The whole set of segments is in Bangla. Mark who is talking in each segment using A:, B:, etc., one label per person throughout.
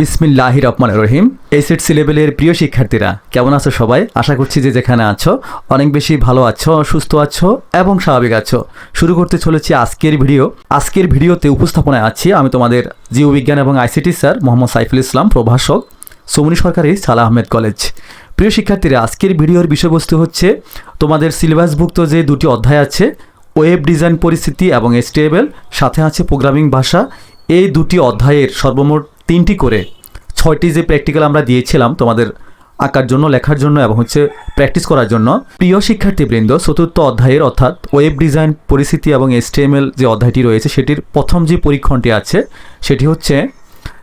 A: বিসমিল্লাহি রহমান রহিম। এসএসসি লেভেলের প্রিয় শিক্ষার্থীরা, কেমন আছো সবাই? আশা করছি যে যেখানে আছো, অনেক বেশি ভালো আছো, সুস্থ আছো এবং স্বাভাবিক আছো। শুরু করতে চলেছি আজকের ভিডিও। আজকের ভিডিওতে উপস্থাপনায় আছি আমি তোমাদের জীববিজ্ঞান এবং আইসিটি স্যার মোহাম্মদ সাইফুল ইসলাম, প্রভাষক, সমনি সরকারি সালাহ আহমেদ কলেজ। প্রিয় শিক্ষার্থীরা, আজকের ভিডিওর বিষয়বস্তু হচ্ছে তোমাদের সিলেবাসভুক্ত যে দুটি অধ্যায় আছে, ওয়েব ডিজাইন পরিস্থিতি এবং এসটিএবল সাথে আছে প্রোগ্রামিং ভাষা। এই দুটি অধ্যায়ের সর্বমোট তিনটি করে, ছয়টি যে প্র্যাকটিক্যাল আমরা দিয়েছিলাম তোমাদের আঁকার জন্য, লেখার জন্য এবং হচ্ছে প্র্যাকটিস করার জন্য, প্রিয় শিক্ষার্থীবৃন্দ, চতুর্থ অধ্যায়ের অর্থাৎ ওয়েব ডিজাইন পরিস্থিতি এবং এসটিএমএল যে অধ্যায়টি রয়েছে, সেটির প্রথম যে পরীক্ষণটি আছে, সেটি হচ্ছে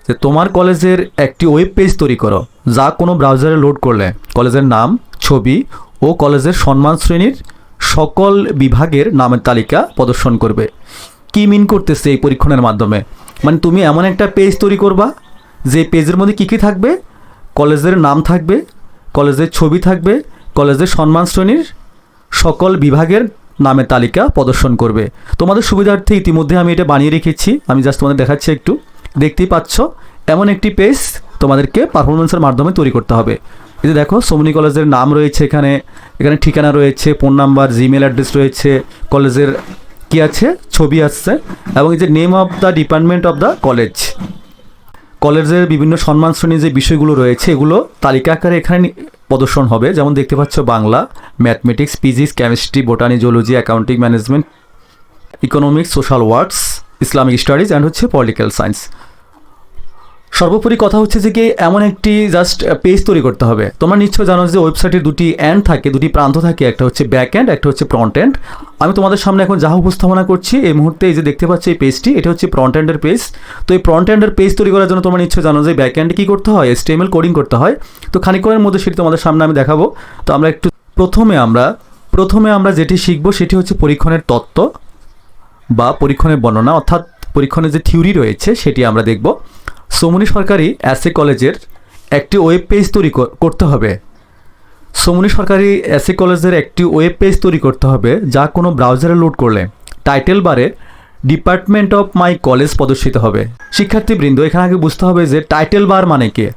A: যে তোমার কলেজের একটি ওয়েব পেজ তৈরি করো, যা কোনো ব্রাউজারে লোড করলে, কলেজের নাম, ছবি ও কলেজের সম্মান শ্রেণির সকল বিভাগের নামের তালিকা প্রদর্শন করবে। কি মিন করতেছে এই পরীক্ষণের মাধ্যমে? মানে তুমি এমন একটা পেজ তৈরি করবা, যে পেজের মধ্যে কী কী থাকবে? কলেজের নাম থাকবে, কলেজের ছবি থাকবে, কলেজের সম্মান শ্রেণির সকল বিভাগের নামের তালিকা প্রদর্শন করবে। তোমাদের সুবিধার্থে ইতিমধ্যে আমি এটা বানিয়ে রেখেছি, আমি জাস্ট তোমাদের দেখাচ্ছি একটু। দেখতেই পাচ্ছ, এমন একটি পেজ তোমাদেরকে পারফরমেন্সের মাধ্যমে তৈরি করতে হবে। এই যে দেখো সোমনি কলেজের নাম রয়েছে এখানে এখানে ঠিকানা রয়েছে ফোন নাম্বার জিমেল অ্যাড্রেস রয়েছে, কলেজের কি আছে? ছবি আসছে এবং এই যে name of the department of the college কলেজের বিভিন্ন সম্মান শ্রেণির যে বিষয়গুলো রয়েছে, এগুলো তালিকা আকারে এখানে প্রদর্শন হবে। যেমন দেখতে পাচ্ছ Bangla mathematics physics chemistry botany zoology accounting management economics social works Islamic studies and হচ্ছে পলিটিক্যাল সায়েন্স সর্বোপরি কথা হচ্ছে যে কি এমন একটি জাস্ট পেজ তৈরি করতে হবে। তোমরা নিশ্চয় জানো যে ওয়েবসাইটের দুটি অ্যান্ড থাকে, দুটি প্রান্ত থাকে, একটা হচ্ছে ব্যাক অ্যান্ড একটা হচ্ছে ফ্রন্ট অ্যান্ড আমি তোমাদের সামনে এখন যাহা উপস্থাপনা করছি, এই মুহূর্তে এই যে দেখতে পাচ্ছি এই পেজটি এটা হচ্ছে ফ্রন্ট অ্যান্ডের পেজ তো এই ফ্রন্ট অ্যান্ডের পেজ তৈরি করার জন্য তোমরা নিশ্চয় জানো যে ব্যাক এন্ডে কী করতে হয়? স্টেমেল কোডিং করতে হয়। তো খানিকক্ষণের মধ্যে সেটি তোমাদের সামনে আমি দেখাবো। তো আমরা একটু প্রথমে আমরা প্রথমে আমরা যেটি শিখব সেটি হচ্ছে পরীক্ষণের তত্ত্ব বা পরীক্ষণের বর্ণনা, অর্থাৎ পরীক্ষণের যে থিওরি রয়েছে সেটি আমরা দেখব। সোমনি সরকারি অ্যাসে কলেজের একটি ওয়েব পেজ তৈরি কর- করতে হবে। সোমনি সরকারি অ্যাসে কলেজের একটি ওয়েব পেজ তৈরি করতে হবে যা কোনো ব্রাউজারে লোড করলে টাইটেল বারে ডিপার্টমেন্ট অফ মাই কলেজ প্রদর্শিত হবে। শিক্ষার্থীবৃন্দ, এখানে আগে বুঝতে হবে যে টাইটেল বার মানে কে।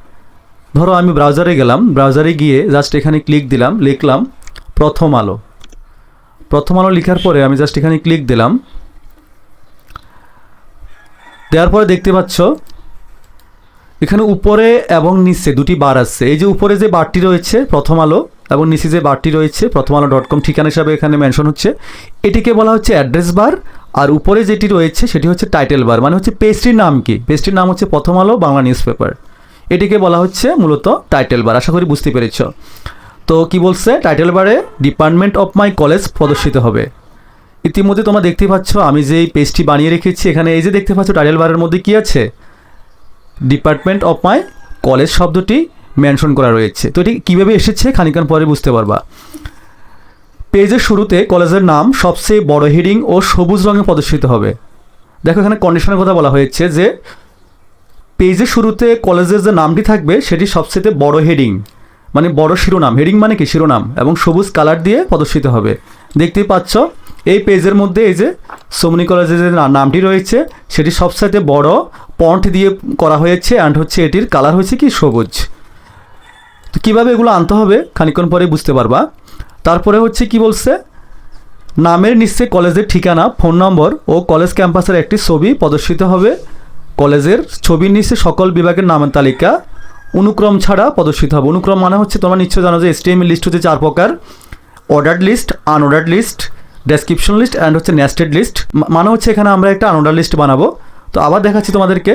A: ধরো আমি ব্রাউজারে গেলাম ব্রাউজারে গিয়ে জাস্ট এখানে ক্লিক দিলাম, লিখলাম প্রথম আলো। প্রথম আলো লেখার পরে আমি জাস্ট এখানে ক্লিক দিলাম। দেওয়ার পরে দেখতে পাচ্ছ এখানে উপরে এবং নিচে দুটি বার আছে। এই যে উপরে যে বারটি রয়েছে, প্রথম আলো, এবং নিচে যে বারটি রয়েছে, প্রথম আলো ডট কম ঠিকানা হিসাবে এখানে মেনশন হচ্ছে। এটিকে বলা হচ্ছে অ্যাড্রেস বার আর উপরে যেটি রয়েছে, সেটি হচ্ছে টাইটেল বার মানে হচ্ছে পেজটির নাম কি? পেজটির নাম হচ্ছে প্রথম আলো, বাংলা নিউজ পেপার এটিকে বলা হচ্ছে মূলত টাইটেল বার আশা করি বুঝতে পেরেছ। তো কি বলছে? টাইটেল বারে ডিপার্টমেন্ট অফ মাই কলেজ প্রদর্শিত হবে। ইতিমধ্যে তোমরা দেখতে পাচ্ছ, আমি যে পেজটি বানিয়ে রেখেছি, এখানে এই যে দেখতে পাচ্ছ টাইটেল বারের মধ্যে কি আছে? ডিপার্টমেন্ট অফ মাই কলেজ শব্দটি মেনশন করা রয়েছে। তো এটি কীভাবে এসেছে খানিকান পরে বুঝতে পারবা। পেজের শুরুতে কলেজের নাম সবচেয়ে বড় হেডিং ও সবুজ রঙে প্রদর্শিত হবে। দেখো এখানে কন্ডিশনের কথা বলা হয়েছে যে পেজের শুরুতে কলেজের যে নামটি থাকবে, সেটি সবচেয়ে বড় হেডিং মানে বড় শিরোনাম। হেডিং মানে কি? শিরোনাম। এবং সবুজ কালার দিয়ে প্রদর্শিত হবে। দেখতেই পাচ্ছ পেজের মধ্যে এই যে সোমনি কলেজের যে নামটি রয়েছে, সেটি সবসাইতে বড় পন্ট দিয়ে করা হয়েছে অ্যান্ড হচ্ছে এটির কালার হয়েছে কি? সবুজ। তো কীভাবে এগুলো আনতে হবে? খানিকক্ষণ পরে বুঝতে পারবা। তারপরে হচ্ছে কি বলছে? নামের নিচে কলেজের ঠিকানা, ফোন নম্বর ও কলেজ ক্যাম্পাসের একটি ছবি প্রদর্শিত হবে। কলেজের ছবির নিচে সকল বিভাগের নামের তালিকা। অনুক্রম ছাড়া প্রদর্শিত হবে। অনুক্রম মানে হচ্ছে তোমরা নিশ্চয় জানো যে এসটিএমএল লিস্ট হচ্ছে চার প্রকার। Order list unorder list description list and হচ্ছে নেস্টেড লিস্ট মানে হচ্ছে এখানে আমরা একটা আনঅর্ডার লিস্ট বানাবো। তো আবার দেখাচ্ছি তোমাদেরকে,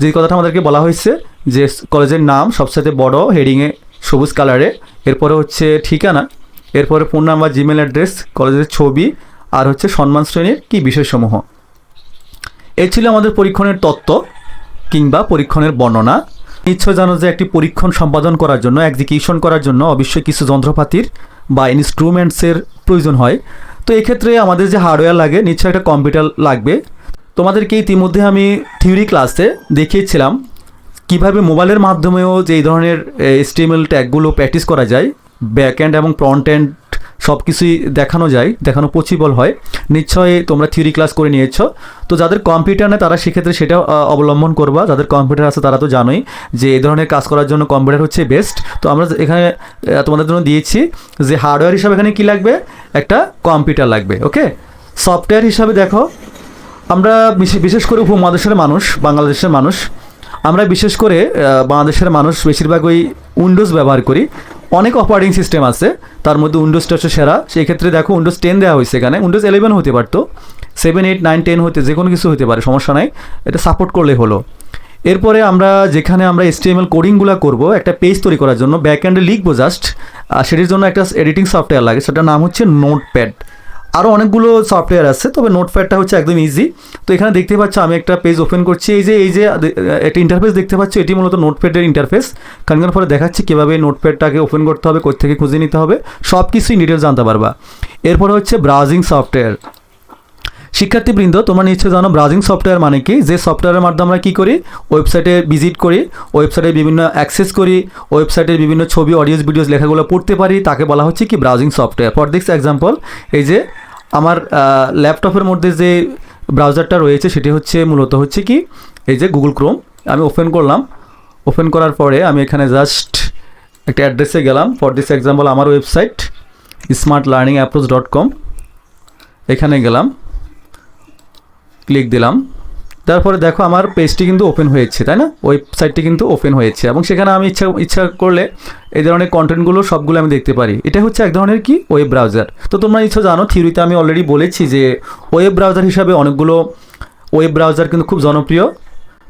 A: যে কথাটা আমাদেরকে বলা হয়েছে, যে কলেজের নাম সবসাথে বড় হেডিংয়ে সবুজ কালারে এরপরে হচ্ছে ঠিকানা, এরপরে ফোন নাম্বার জিমেল অ্যাড্রেস কলেজের ছবি, আর হচ্ছে সম্মান শ্রেণির কী বিষয়সমূহ। এই ছিল আমাদের পরীক্ষণের তত্ত্ব কিংবা পরীক্ষণের বর্ণনা। নিশ্চয় জানো যে একটি পরীক্ষণ সম্পাদন করার জন্য এক্সিকিউশন করার জন্য অবশ্যই কিছু যন্ত্রপাতির বা ইনস্ট্রুমেন্টসের প্রয়োজন হয়। তো এক্ষেত্রে আমাদের যে হার্ডওয়্যার লাগে, নিশ্চয়ই একটা কম্পিউটার লাগবে। তোমাদেরকে ইতিমধ্যে আমি থিওরি ক্লাসে দেখিয়েছিলাম কীভাবে মোবাইলের মাধ্যমেও যে ধরনের স্টিমেল ট্যাগগুলো প্র্যাকটিস করা যায় ব্যাক এন্ড এবং ফ্রন্ট এন্ড সব কিছুই দেখানো যায়, দেখানো পসিবল হয়। নিশ্চয়ই তোমরা থিওরি ক্লাস করে নিয়েছো। তো যাদের কম্পিউটার নেই, তারা সেক্ষেত্রে সেটা অবলম্বন করবা। যাদের কম্পিউটার আছে, তারা তো জানোই যে এই ধরনের কাজ করার জন্য কম্পিউটার হচ্ছে বেস্ট তো আমরা এখানে তোমাদের জন্য দিয়েছি যে হার্ডওয়্যার হিসাবে এখানে কি লাগবে? একটা কম্পিউটার লাগবে ওকে সফটওয়্যার হিসাবে দেখো, আমরা বিশে- বিশেষ করে উপমহাদেশের মানুষ, বাংলাদেশের মানুষ, আমরা বিশেষ করে বাংলাদেশের মানুষ বেশিরভাগ ওই উইন্ডোজ ব্যবহার করি। অনেক অপারেটিং সিস্টেম আছে। তার মধ্যে উইন্ডোজটা হচ্ছে সেরা। সেই ক্ষেত্রে দেখো উইন্ডোজ টেন দেওয়া হয়েছে এখানে। উইন্ডোজ ইলেভেন হতে পারতো। সেভেন এইট নাইন টেন হতে যে কোনো কিছু হতে পারে, সমস্যা নাই। এটা সাপোর্ট করলে হলো। এরপরে আমরা যেখানে আমরা এসটিএমএল কোডিংগুলো করব, একটা পেজ তৈরি করার জন্য ব্যাক অ্যান্ডে লিখব জাস্ট আর সেটির জন্য একটা এডিটিং সফটওয়্যার লাগে। সেটার নাম হচ্ছে নোটপ্যাড আরও অনেকগুলো সফটওয়্যার আছে, তবে নোটপ্যাডটা হচ্ছে একদম ইজি তো এখানে দেখতে পাচ্ছ, আমি একটা পেজ ওপেন করছি, এই যে এই যে একটা ইন্টারফেস দেখতে পাচ্ছ, এটি মূলত নোটপ্যাডের ইন্টারফেস কারণ পরে দেখাচ্ছি কীভাবে নোটপ্যাডটাকে ওপেন করতে হবে কোথা থেকে খুঁজে নিতে হবে সব কিছুই ডিটেলস জানতে পারবা। এরপরে হচ্ছে ব্রাউজিং সফটওয়্যার শিক্ষার্থীবৃন্দ, তোমরা নিশ্চয়ই জানো ব্রাউজিং সফটওয়্যার মানে কি? যে সফটওয়্যারের মাধ্যমে আমরা কী করি? ওয়েবসাইটে ভিজিট করি, ওয়েবসাইটে বিভিন্ন অ্যাক্সেস করি ওয়েবসাইটের বিভিন্ন ছবি, অডিওস, ভিডিওস, লেখাগুলো পড়তে পারি। তাকে বলা হচ্ছে কি browsing software. For this example এই যে আমার ল্যাপটপের মধ্যে যে ব্রাউজারটা রয়েছে, সেটি হচ্ছে মূলত হচ্ছে কি? এই যে গুগল ক্রোম আমি ওপেন করলাম। ওপেন করার পরে আমি এখানে জাস্ট একটা অ্যাড্রেসে গেলাম। ফর দিস এক্সাম্পল আমার website smart learning approach dot com এখানে গেলাম। ক্লিক দিলাম। তারপরে দেখো আমার পেজটি কিন্তু ওপেন হয়েছে, তাই না? ওয়েবসাইটটি কিন্তু ওপেন হয়েছে এবং সেখানে আমি ইচ্ছা ইচ্ছা করলে এই ধরনের কন্টেন্টগুলো সবগুলো আমি দেখতে পারি। এটা হচ্ছে এক ধরনের কি? ওয়েব ব্রাউজার তো তোমরা ইচ্ছা জানো থিওরিতে আমি অলরেডি বলেছি যে ওয়েব ব্রাউজার হিসাবে অনেকগুলো ওয়েব ব্রাউজার কিন্তু খুব জনপ্রিয়।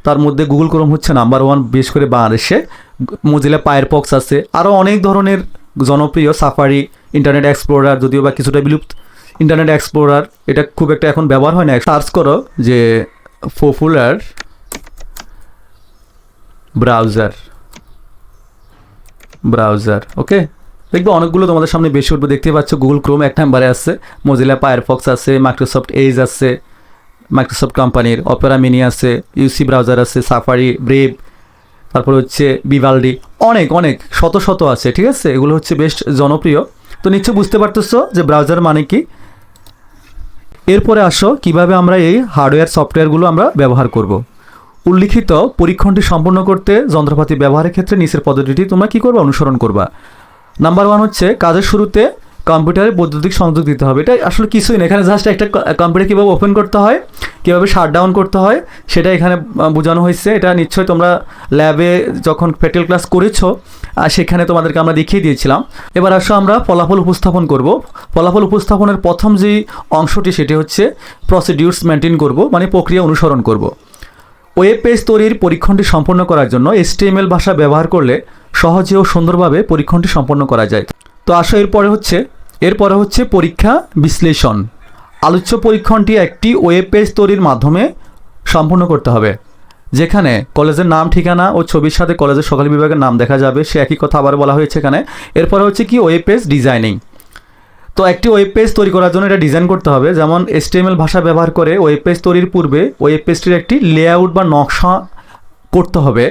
A: তার মধ্যে গুগল ক্রোম হচ্ছে নাম্বার ওয়ান বিশেষ করে বাংলাদেশে। মজিলা পায়ারপক্স আছে। আরও অনেক ধরনের জনপ্রিয় সাফারি ইন্টারনেট এক্সপ্লোরার যদিও বা কিছুটা বিলুপ্ত ইন্টারনেট এক্সপ্লোরার এটা খুব একটা এখন ব্যবহার হয় না। সার্চ করো যে পপুলার ব্রাউজার ব্রাউজার ওকে দেখবে অনেকগুলো তোমাদের সামনে বেশি উঠবে। দেখতে পাচ্ছ গুগল ক্রোম এক নাম্বারে আছে মজিলা ফায়ারফক্স আছে মাইক্রোসফট এজ আছে মাইক্রোসফট কোম্পানির অপেরা মিনি আছে ইউসি ব্রাউজার আছে সাফারি ব্রেভ তারপর হচ্ছে বিভালডি অনেক অনেক, শত শত আছে, ঠিক আছে? এগুলো হচ্ছে বেশ জনপ্রিয়। তো নিশ্চয় বুঝতে পারতেছো যে ব্রাউজার মানে কি? এরপরে আসো, কীভাবে আমরা এই হার্ডওয়্যার সফটওয়্যারগুলো আমরা ব্যবহার করব। উল্লিখিত পরীক্ষণটি সম্পন্ন করতে যন্ত্রপাতি ব্যবহারের ক্ষেত্রে নিচের পদ্ধতিটি তোমরা কী করবে অনুসরণ করবা নাম্বার ওয়ান হচ্ছে, কাজের শুরুতে কম্পিউটারে বৈদ্যুতিক সংযোগ দিতে হবে। এটা আসলে কিছুই না। এখানে জাস্ট একটা কম্পিউটার কীভাবে ওপেন করতে হয়, কীভাবে শাট ডাউন করতে হয়, সেটা এখানে বোঝানো হয়েছে। এটা নিশ্চয়ই তোমরা ল্যাবে যখন প্র্যাকটিক্যাল ক্লাস করেছ সেখানে তোমাদেরকে আমরা দেখিয়ে দিয়েছিলাম। এবার আসো আমরা ফলাফল উপস্থাপন করব। ফলাফল উপস্থাপনের প্রথম যে অংশটি, সেটি হচ্ছে প্রসিডিউরস মেনটেন করব মানে প্রক্রিয়া অনুসরণ করব। ওয়েব পেজ তৈরির পরীক্ষণটি সম্পন্ন করার জন্য এসটিএমএল ভাষা ব্যবহার করলে সহজে ও সুন্দরভাবে পরীক্ষণটি সম্পন্ন করা যায়। তো আসো এরপরে হচ্ছে এরপরে হচ্ছে পরীক্ষা বিশ্লেষণ। আলোচ্য পরীক্ষণটি একটি ওয়েব পেজ তৈরির মাধ্যমে সম্পূর্ণ করতে হবে, যেখানে কলেজের নাম, ঠিকানা ও ছবির সাথে কলেজের সকল বিভাগের নাম দেখা যাবে। সে একই কথা আবার বলা হয়েছে এখানে। এরপরে হচ্ছে কি ওয়েব পেজ ডিজাইনিং তো একটি ওয়েব পেজ তৈরি করার জন্য এটা ডিজাইন করতে হবে। যেমন এসটিএমএল ভাষা ব্যবহার করে ওয়েব পেজ তৈরির পূর্বে ওয়েব পেজটির একটি লেআউট বা নকশা করতে হবে।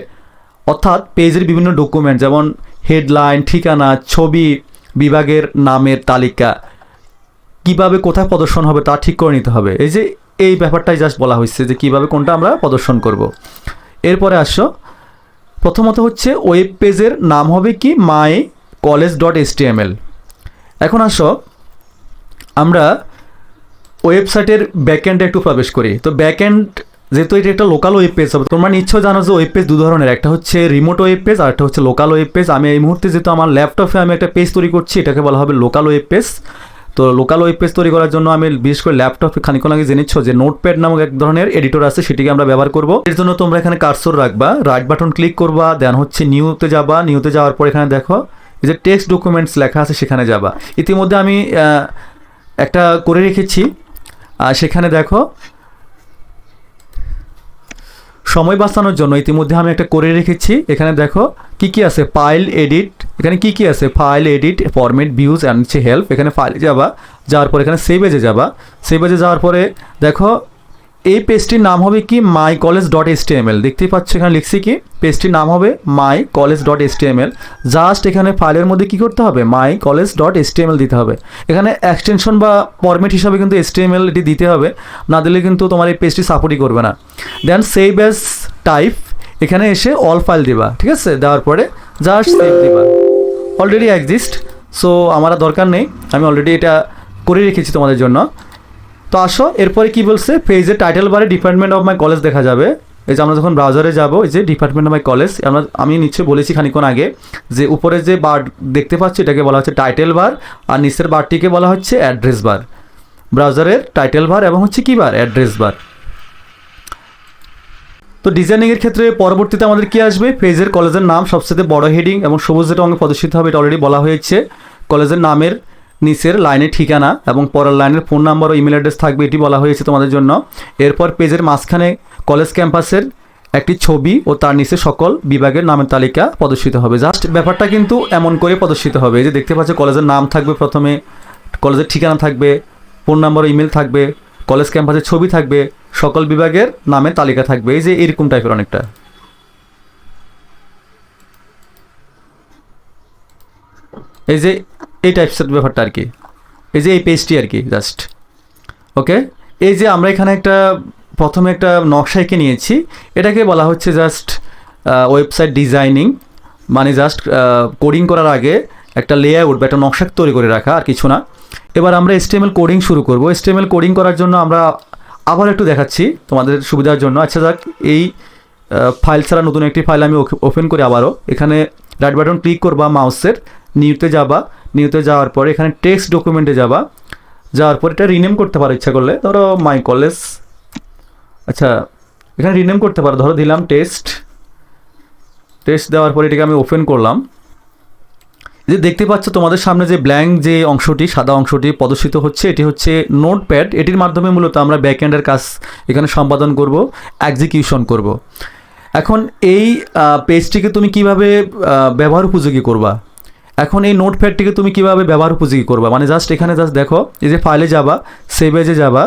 A: অর্থাৎ পেজের বিভিন্ন ডকুমেন্ট যেমন হেডলাইন ঠিকানা, ছবি বিভাগের নামের তালিকা। কীভাবে কোথায় প্রদর্শন হবে তা ঠিক করে নিতে হবে। এই যে এই ব্যাপারটাই জাস্ট বলা হয়েছে যে কীভাবে কোনটা আমরা প্রদর্শন করব। এরপরে আসো। প্রথমত হচ্ছে ওয়েব পেজের নাম হবে কি? মাই কলেজ ডট এসটিএমএল এখন আসো। আমরা ওয়েবসাইটের ব্যাকএন্ডে একটু প্রবেশ করি। তো ব্যাকএন্ড যেহেতু এটা একটা লোকাল ওয়েব পেজ হবে তোমরা নিশ্চয় জানো যে ওয়েব পেজ দু ধরনের, একটা হচ্ছে রিমোট ওয়েব পেজ আর একটা হচ্ছে লোকাল ওয়েব পেজ আমি এই মুহূর্তে যেহেতু আমার ল্যাপটপে আমি একটা পেজ তৈরি করছি, এটাকে বলা হবে লোকাল ওয়েব পেজ তো লোকাল ওয়েব পেজ তৈরি করার জন্য আমি বিশেষ করে ল্যাপটপে খানিক্ষণ আগে জেনেছ যে নোটপ্যাড নামক এক ধরনের এডিটর আছে, সেটিকে আমরা ব্যবহার করব। এর জন্য তোমরা এখানে কার্সর রাখবা রাইট বাটন ক্লিক করবা দেন হচ্ছে নিউতে যাবা নিউতে যাওয়ার পর এখানে দেখো যে টেক্সট ডকুমেন্টস লেখা আছে, সেখানে যাবা। ইতিমধ্যে আমি একটা করে রেখেছি, আর সেখানে দেখো সময় বাঁচানোর জন্য ইতিমধ্যে আমি একটা করে রেখেছি। এখানে দেখো, কি কি আছে? ফাইল এডিট এখানে কি কি আছে? File edit format views and হচ্ছে হেল্প এখানে ফাইলে যাবা, যাওয়ার পরে এখানে সেভেজে যাবা সেভেজে যাওয়ার পরে দেখো এই পেজটির নাম হবে কি? মাই কলেজ ডট এস দেখতেই পাচ্ছ এখানে লিখছি কি? পেজটির নাম হবে my college dot S just এখানে ফাইলের মধ্যে কি করতে হবে? মাই কলেজ ডট এস দিতে হবে। এখানে এক্সটেনশন বা ফরম্যাট হিসাবে কিন্তু এস এটি দিতে হবে। না দিলে কিন্তু তোমার এই পেজটি সাপোর্টই করবে না। দেন সেভ অ্যাজ টাইপ এখানে এসে অল ফাইল দিবা। ঠিক আছে? দেওয়ার পরে জাস্ট সেভ দিবা। অলরেডি এক্সিস্ট সো আমার দরকার নেই। আমি অলরেডি এটা করে রেখেছি তোমাদের জন্য। তো আসো, এরপরে কি বলছে? পেজের টাইটেল বারে ডিপার্টমেন্ট অফ মাই কলেজ দেখা যাবে। এই যে আমরা যখন ব্রাউজারে যাব, এই যে ডিপার্টমেন্ট অফ মাই কলেজ আমরা, আমি নিশ্চয়ই বলেছি খানিক্ষণ আগে যে উপরে যে বার দেখতে পাচ্ছি, এটাকে বলা হচ্ছে টাইটেল বার আর নিচের বারটিকে বলা হচ্ছে অ্যাড্রেস বার ব্রাউজারের টাইটেল বার এবং হচ্ছে কি বার অ্যাড্রেস বার তো ডিজাইনিংয়ের ক্ষেত্রে পরবর্তীতে আমাদের কি আসবে? পেজের কলেজের নাম সবচেয়ে বড় হেডিং এবং সবুজ যেটা অঙ্গে প্রদর্শিত হবে, এটা অলরেডি বলা হয়েছে। কলেজের নামের নিচের লাইনের ঠিকানা এবং পরের লাইনের ফোন নাম্বার ও ইমেল অ্যাড্রেস থাকবে, এটি বলা হয়েছে তোমাদের জন্য। এরপর পেজের মাঝখানে কলেজ ক্যাম্পাসের একটি ছবি ও তার নিচে সকল বিভাগের নামের তালিকা প্রদর্শিত হবে। জাস্ট ব্যাপারটা কিন্তু এমন করে প্রদর্শিত হবে এই যে দেখতে পাচ্ছ কলেজের নাম থাকবে প্রথমে, কলেজের ঠিকানা থাকবে, ফোন নাম্বার ও ইমেল থাকবে, কলেজ ক্যাম্পাসের ছবি থাকবে, সকল বিভাগের নামের তালিকা থাকবে। এই যে এরকম টাইপের অনেকটা। এই যে এই টাইপসের ব্যাপারটা আর কি এই যে এই পেজটি আর কি জাস্ট ওকে এই যে আমরা এখানে একটা, প্রথমে একটা নকশা এঁকে নিয়েছি। এটাকে বলা হচ্ছে জাস্ট ওয়েবসাইট ডিজাইনিং মানে জাস্ট কোডিং করার আগে একটা লেআউট বা একটা নকশা তৈরি করে রাখা, আর কিছু না। এবার আমরা এসটিএমএল কোডিং শুরু করব। এসটিএমএল কোডিং করার জন্য আমরা আবার একটু দেখাচ্ছি তোমাদের সুবিধার জন্য। আচ্ছা যাক, এই ফাইল ছাড়া নতুন একটি ফাইল আমি ওপেন করি আবারও। এখানে রাইট বাটন ক্লিক করবা মাউসের নিউতে যাবা। নিউতে যাওয়ার পরে, এখানে টেক্সট ডকুমেন্টে যাবা। যাওয়ার পর এটা রিনেম করতে পারো, ইচ্ছা করলে। ধরো মাই কলেজ আচ্ছা এখানে রিনেম করতে পারো। ধরো, দিলাম টেস্ট টেস্ট দেওয়ার পরে এটাকে আমি ওপেন করলাম। যে দেখতে পাচ্ছ, তোমাদের সামনে যে ব্ল্যাঙ্ক যে অংশটি, সাদা অংশটি প্রদর্শিত হচ্ছে, এটি হচ্ছে নোট প্যাড এটির মাধ্যমে মূলত আমরা ব্যাকএন্ডের কাজ এখানে সম্পাদন করব এক্সিকিউশন করব। এখন এই পেজটিকে তুমি কীভাবে ব্যবহার উপযোগী করবা? এখন এই নোট প্যাডটিকে তুমি কীভাবে ব্যবহার উপযোগী করবা? মানে জাস্ট এখানে জাস্ট দেখো, এই যে ফাইলে যাবা সেভেজে যাবা,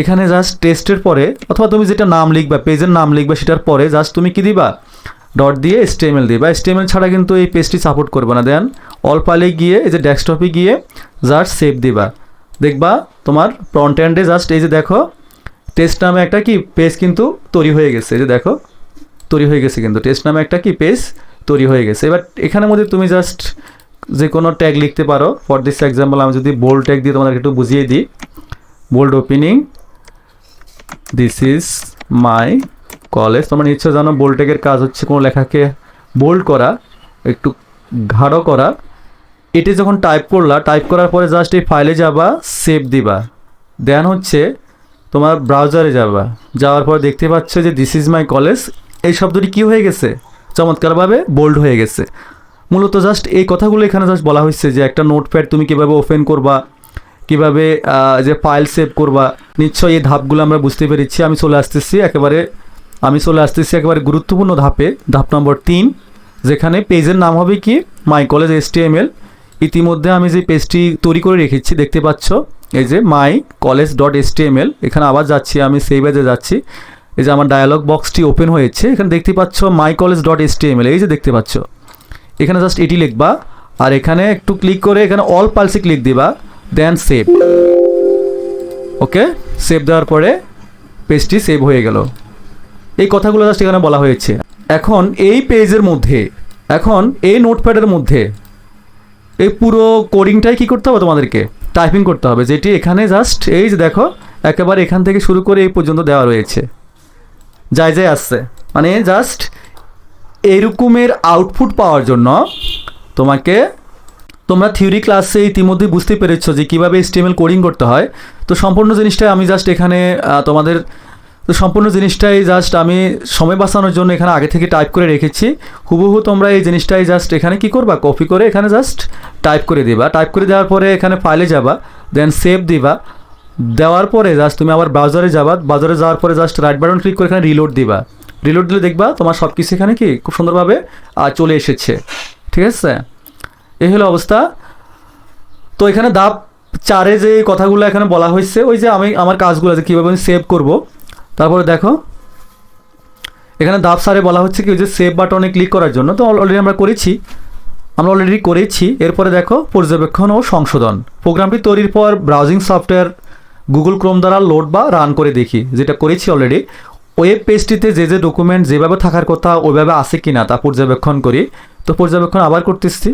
A: এখানে জাস্ট টেস্টের পরে, অথবা তুমি যেটা নাম লিখবা পেজের নাম লিখবা, সেটার পরে জাস্ট তুমি কি দিবা? ডট দিয়ে এসটিএমএল দিবা। এসটিএমএল ছাড়া কিন্তু এই পেজটি সাপোর্ট করবে না। দেন অল ফাইলে গিয়ে, এই যে ডেস্কটপে গিয়ে জাস্ট সেভ দিবা। দেখবা, তোমার ফ্রন্ট এন্ডে জাস্ট এই যে দেখো টেস্ট নামে একটা কি পেজ কিন্তু তৈরি হয়ে গেছে। এই যে দেখো, তৈরি হয়ে গেছে কিন্তু। টেস্ট নামে একটা কি পেজ তৈরি হয়ে গেছে। এবার এখানের মধ্যে তুমি জাস্ট যে কোনো ট্যাগ লিখতে পারো। ফর দিস এক্সাম্পল আমি যদি বোল্ড ট্যাগ দিয়ে তোমাদের একটু বুঝিয়ে দিই। Bold opening this is my college তোমরা নিশ্চয় জানো বোল্ড ট্যাগের কাজ হচ্ছে কোনো লেখাকে বোল্ড করা, একটু গাঢ় করা। এটি যখন টাইপ করলা টাইপ করার পরে জাস্ট এই ফাইলে যাবা সেভ দিবা। দেন হচ্ছে তোমার ব্রাউজারে যাবা। যাওয়ার পর দেখতে পাচ্ছ যে দিস ইজ মাই কলেজ এই শব্দটি কি হয়ে গেছে? চমৎকারভাবে বোল্ড হয়ে গেছে। মূলত জাস্ট এই কথাগুলো এখানে জাস্ট বলা হয়েছে যে একটা নোটপ্যাড তুমি কীভাবে ওপেন করবা, কীভাবে যে ফাইল সেভ করবা, নিশ্চয়ই এই ধাপগুলো আমরা বুঝতে পেরেছি। আমি চলে আসতেছি একেবারে, আমি চলে আসতেছি একেবারে গুরুত্বপূর্ণ ধাপে, ধাপ নম্বর তিন, যেখানে পেজের নাম হবে কি? My college S T M L ইতিমধ্যে আমি যে পেজটি তৈরি করে রেখেছি, দেখতে পাচ্ছ, এই যে my college dot S T M L এখানে আবার যাচ্ছি, আমি সেই বেজে যাচ্ছি এই যে আমার ডায়ালগ বক্সটি ওপেন হয়েছে, এখানে দেখতে পাচ্ছ মাই কলেজ ডট এস এই যে দেখতে পাচ্ছ। এখানে জাস্ট এটি লিখবা, আর এখানে একটু ক্লিক করে এখানে অল পালসে ক্লিক দিবা দেন সেভ ওকে সেভ দেওয়ার পরে পেজটি সেভ হয়ে গেল। এই কথাগুলো জাস্ট এখানে বলা হয়েছে। এখন এই পেজের মধ্যে, এখন এই নোটপ্যাডের মধ্যে, এই পুরো কোডিংটাই কি করতে হবে তোমাদেরকে? টাইপিং করতে হবে, যেটি এখানে জাস্ট এই যে দেখো, একেবারে এখান থেকে শুরু করে এই পর্যন্ত দেওয়া রয়েছে। যাই যাই আসছে। মানে জাস্ট এরকমের আউটপুট পাওয়ার জন্য তোমাকে, তোমরা থিওরি ক্লাসে ইতিমধ্যে বুঝতে পেরেছ যে কীভাবে এসটিএমএল কোডিং করতে হয়। তো সম্পূর্ণ জিনিসটাই আমি জাস্ট এখানে তোমাদের, তো সম্পূর্ণ জিনিসটাই জাস্ট আমি সময় বাঁচানোর জন্য এখানে আগে থেকে টাইপ করে রেখেছি। হুবহু তোমরা এই জিনিসটাই জাস্ট এখানে কি করবা? কপি করে এখানে জাস্ট টাইপ করে দিবা। টাইপ করে দেওয়ার পরে এখানে ফাইলে যাবা দেন সেভ দিবা। দেওয়ার পরে জাস্ট তুমি আবার ব্রাউজারে যাবা ব্রাউজারে যাওয়ার পরে জাস্ট রাইট বাটন ক্লিক করে এখানে রিলোড দিবা। রিলোড দিলে দেখবা তোমার সব কিছু এখানে কি খুব সুন্দরভাবে চলে এসেছে। ঠিক আছে? এই হলো অবস্থা। তো এখানে দাপ চারে যে কথাগুলো এখানে বলা হয়েছে, ওই যে আমি আমার কাজগুলো যে কীভাবে আমি সেভ করব। তারপরে দেখো, এখানে দাব সারে বলা হচ্ছে কি ওই যে সেভ বাটনে ক্লিক করার জন্য। তো অলরেডি আমরা করেছি। আমরা অলরেডি করেছি। এরপরে দেখো পর্যবেক্ষণ ও সংশোধন। প্রোগ্রামটি তৈরির পর ব্রাউজিং সফটওয়্যার গুগল ক্রোম দ্বারা লোড বা রান করে দেখি, যেটা করেছি অলরেডি ওয়েব পেজটিতে যে যে ডকুমেন্ট যেভাবে থাকার কথা, ওইভাবে আছে কি না তা পর্যবেক্ষণ করি। তো পর্যবেক্ষণ আবার করতেছি।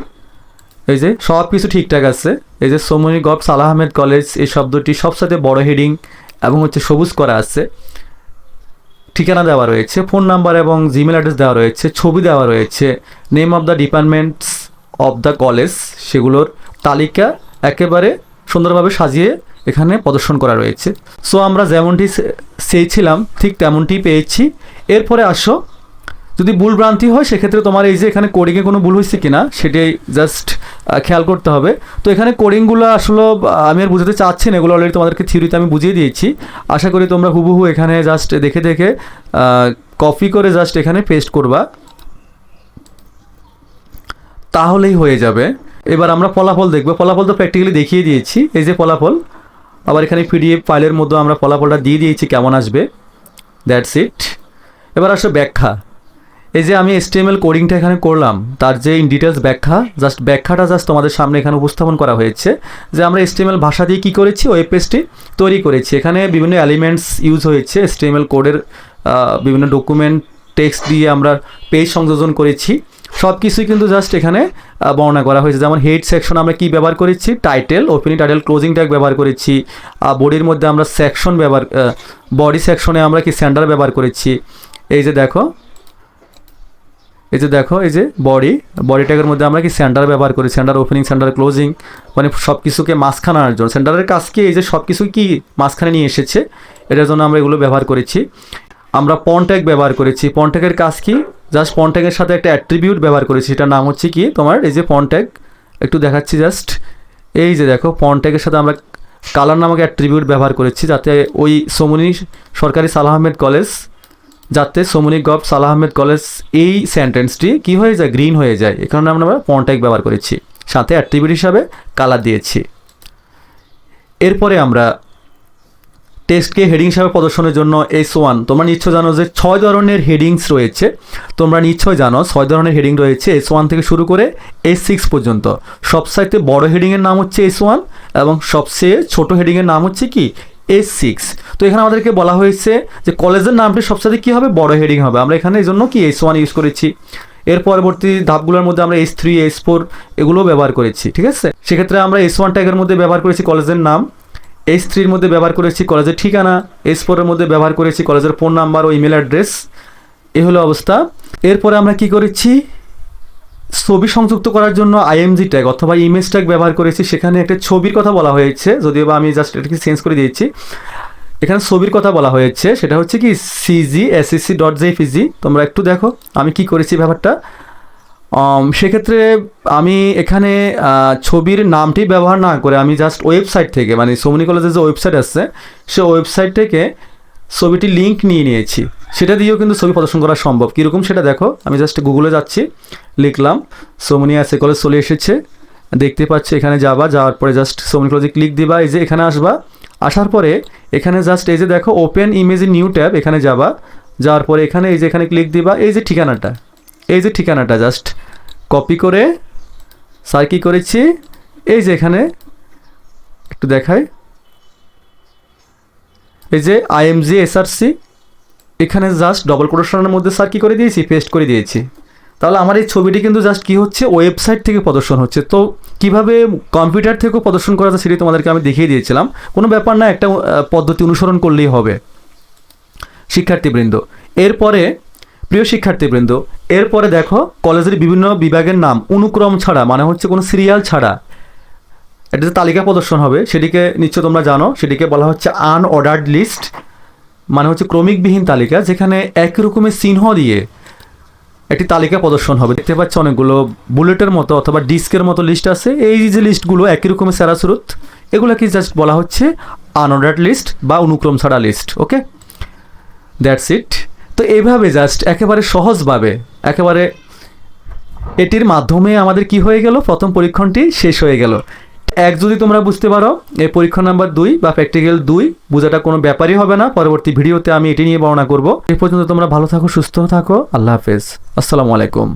A: এই যে, সব কিছু ঠিকঠাক আছে। এই যে সোমনি গভ সালাহ আহমেদ কলেজ এই শব্দটি সবসাথে বড় হেডিং এবং হচ্ছে সবুজ করা আছে। ঠিকানা দেওয়া রয়েছে ফোন নাম্বার এবং জিমেল অ্যাড্রেস দেওয়া রয়েছে, ছবি দেওয়া রয়েছে name of the departments of the college সেগুলোর তালিকা একেবারে সুন্দরভাবে সাজিয়ে এখানে প্রদর্শন করা রয়েছে। সো আমরা যেমনটি চেয়েছিলাম, ঠিক তেমনটি পেয়েছি। এরপরে আসো। যদি ভুল ভ্রান্তি হয়, সেক্ষেত্রে তোমার এই যে এখানে কোডিংয়ে কোনো ভুল হয়েছে কিনা, সেটাই জাস্ট খেয়াল করতে হবে। তো এখানে কোডিংগুলো আসলে আমি আর বুঝাতে চাচ্ছি না, এগুলো অলরেডি তোমাদেরকে থিওরিতে আমি বুঝিয়ে দিয়েছি। আশা করি তোমরা হুবহু এখানে জাস্ট দেখে দেখে কপি করে জাস্ট এখানে পেস্ট করবা। তাহলেই হয়ে যাবে। এবার আমরা ফলাফল দেখব। ফলাফল তো প্র্যাকটিক্যালি দেখিয়ে দিয়েছি। এই যে ফলাফল আবার এখানে পিডিএফ ফাইলের মধ্যে আমরা ফলাফলটা দিয়ে দিয়েছি, কেমন আসবে? দ্যাটস ইট এবার আসো ব্যাখ্যা। এই যে আমি এসটিএমএল কোডিংটা এখানে করলাম, তার যে ইন ডিটেলস ব্যাখ্যা জাস্ট ব্যাখ্যাটা জাস্ট তোমাদের সামনে এখানে উপস্থাপন করা হয়েছে, যে আমরা এসটিএমএল ভাষা দিয়ে কী করেছি? ওয়েব পেজটি তৈরি করেছি। এখানে বিভিন্ন এলিমেন্টস ইউজ হয়েছে এসটিএমএল কোডের বিভিন্ন ডকুমেন্ট টেক্সট দিয়ে আমরা পেজ সংযোজন করেছি। সব কিছুই কিন্তু জাস্ট এখানে বর্ণনা করা হয়েছে। যেমন হেড সেকশন আমরা কি ব্যবহার করেছি? Title opening title closing tag ব্যবহার করেছি। বডির মধ্যে আমরা সেকশন ব্যবহার বডি সেকশনে আমরা কি স্যান্ডার ব্যবহার করেছি? এই যে দেখো, এই যে দেখো, এই যে বডি বডি ট্যাগের মধ্যে আমরা কি সেন্টার ব্যবহার করি সেন্টার ওপেনিং সেন্টার ক্লোজিং মানে সব কিছুকে মাঝখানে আনার জন্য। সেন্টারের কাজ কি? এই যে সব কিছু কি মাঝখানে নিয়ে এসেছে, এটার জন্য আমরা এগুলো ব্যবহার করেছি। আমরা পন্ট্যাগ ব্যবহার করেছি। পন্ট্যাগের কাজ কি? জাস্ট পন্ট্যাগের সাথে একটা অ্যাট্রিবিউট ব্যবহার করেছি এটার নাম হচ্ছে কি? তোমার এই যে পন্ট্যাগ একটু দেখাচ্ছি জাস্ট এই যে দেখো পন্ট্যাগের সাথে আমরা কালার নামক অ্যাট্রিবিউট ব্যবহার করেছি, যাতে ওই সমনি সরকারি সালাহ আহমেদ কলেজ, যাতে সমনি গভ সালাহ আহমেদ কলেজ এই সেন্টেন্সটি কি হয়ে যায় গ্রিন হয়ে যায়। এই কারণে আমরা পন্ট্যাগ ব্যবহার করেছি। সাথে অ্যাট্রিবিউট হিসাবে কালার দিয়েছি। এরপরে আমরা টেক্সটকে হেডিং হিসাবে প্রদর্শনের জন্য এস ওয়ান তোমরা নিশ্চয় জানো যে ছয় ধরনের হেডিংস রয়েছে। তোমরা নিশ্চয় জানো ছয় ধরনের হেডিং রয়েছে এস ওয়ান থেকে শুরু করে এস সিক্স পর্যন্ত। সবসাইতে বড় হেডিংয়ের নাম হচ্ছে এস ওয়ান এবং সবচেয়ে ছোট হেডিংয়ের নাম হচ্ছে কি? এস সিক্স তো এখানে আমাদেরকে বলা হয়েছে যে কলেজের নামটি সবসাথে কী হবে? বড় হেডিং হবে। আমরা এখানে এই জন্য কি এস ওয়ান ইউজ করেছি? এর পরবর্তী ধাপগুলোর মধ্যে আমরা এস থ্রি এস ফোর এগুলো ব্যবহার করেছি। ঠিক আছে? সেক্ষেত্রে আমরা এস ওয়ান ট্যাগের মধ্যে ব্যবহার করেছি কলেজের নাম। এস থ্রির মধ্যে ব্যবহার করেছি কলেজের ঠিকানা এস ফোরের মধ্যে ব্যবহার করেছি কলেজের ফোন নাম্বার ও ইমেল অ্যাড্রেস এ হলো অবস্থা। এরপরে আমরা কি করেছি? ছবি সংযুক্ত করার জন্য আইএমজি ট্যাগ অথবা ইমেজ ট্যাগ ব্যবহার করেছি। সেখানে একটা ছবির কথা বলা হয়েছে, যদিও বা আমি জাস্ট এটাকে চেঞ্জ করে দিয়েছি। এখানে ছবির কথা বলা হয়েছে, সেটা হচ্ছে কি সিজি এসএসসি ডট জেপিজি তোমরা একটু দেখো, আমি কি করেছি ব্যাপারটা? সেক্ষেত্রে আমি এখানে ছবির নামটি ব্যবহার না করে আমি জাস্ট ওয়েবসাইট থেকে মানে সোমনি কলেজের যে ওয়েবসাইট আছে সে ওয়েবসাইট থেকে ছবিটি লিঙ্ক নিয়ে নিয়েছি। সেটা দিয়েও কিন্তু ছবি প্রদর্শন করা সম্ভব। কীরকম সেটা দেখো, আমি জাস্ট গুগলে যাচ্ছি, লিখলাম সোমনি আছে কলেজ চলে এসেছে, দেখতে পাচ্ছি এখানে যাবা, যাওয়ার পরে জাস্ট সোমনি কলেজে ক্লিক দিবা, এই যে এখানে আসবা, আসার পরে এখানে জাস্ট এই যে দেখো ওপেন ইমেজ নিউ ট্যাব এখানে যাবা, যাওয়ার পরে এখানে এই যে এখানে ক্লিক দিবা, এই যে ঠিকানাটা। এই যে ঠিকানাটা জাস্ট কপি করে স্যার কী করেছি? এই যে এখানে, একটু দেখাই। এই যে আইএমজি এসআরসি এখানে জাস্ট ডবল কোটেশনের মধ্যে স্যার কী করে দিয়েছি? পেস্ট করে দিয়েছি। তাহলে আমার এই ছবিটি কিন্তু জাস্ট কী হচ্ছে? ওয়েবসাইট থেকে প্রদর্শন হচ্ছে। তো কীভাবে কম্পিউটার থেকেও প্রদর্শন করা যায় সেটি তোমাদেরকে আমি দেখিয়ে দিয়েছিলাম। কোনো ব্যাপার না, একটা পদ্ধতি অনুসরণ করলেই হবে। শিক্ষার্থীবৃন্দ, এরপরে প্রিয় শিক্ষার্থীবৃন্দ, এরপরে দেখো, কলেজের বিভিন্ন বিভাগের নাম। অনুক্রম ছাড়া মানে হচ্ছে কোনো সিরিয়াল ছাড়া। এটা যে তালিকা প্রদর্শন হবে। সেটিকে নিশ্চয় তোমরা জানো। সেটিকে বলা হচ্ছে আনঅর্ডার্ড লিস্ট মানে হচ্ছে ক্রমিকবিহীন তালিকা, যেখানে একই রকমের চিহ্ন দিয়ে একটি তালিকা প্রদর্শন হবে। দেখতে পাচ্ছ অনেকগুলো বুলেটের মতো অথবা ডিস্কের মতো লিস্ট আছে। এই যে লিস্টগুলো, একই রকমের স্যারাসুরুত এগুলোকে জাস্ট বলা হচ্ছে আনঅর্ডার্ড লিস্ট বা অনুক্রম ছাড়া লিস্ট, ওকে? That's it. তো এভাবে জাস্ট একেবারে সহজভাবে, একেবারে এটির মাধ্যমে আমাদের কি হয়ে গেল? প্রথম পরীক্ষণটি শেষ হয়ে গেল। এক যদি তোমরা বুঝতে পারো, এই পরীক্ষা নাম্বার দুই বা প্র্যাকটিক্যাল দুই বোঝাটা কোনো ব্যাপারই হবে না। পরবর্তী ভিডিওতে আমি এটি নিয়ে বর্ণনা করব। এ পর্যন্ত তোমরা ভালো থাকো, সুস্থ থাকো। আল্লাহ হাফেজ। আসসালামু আলাইকুম।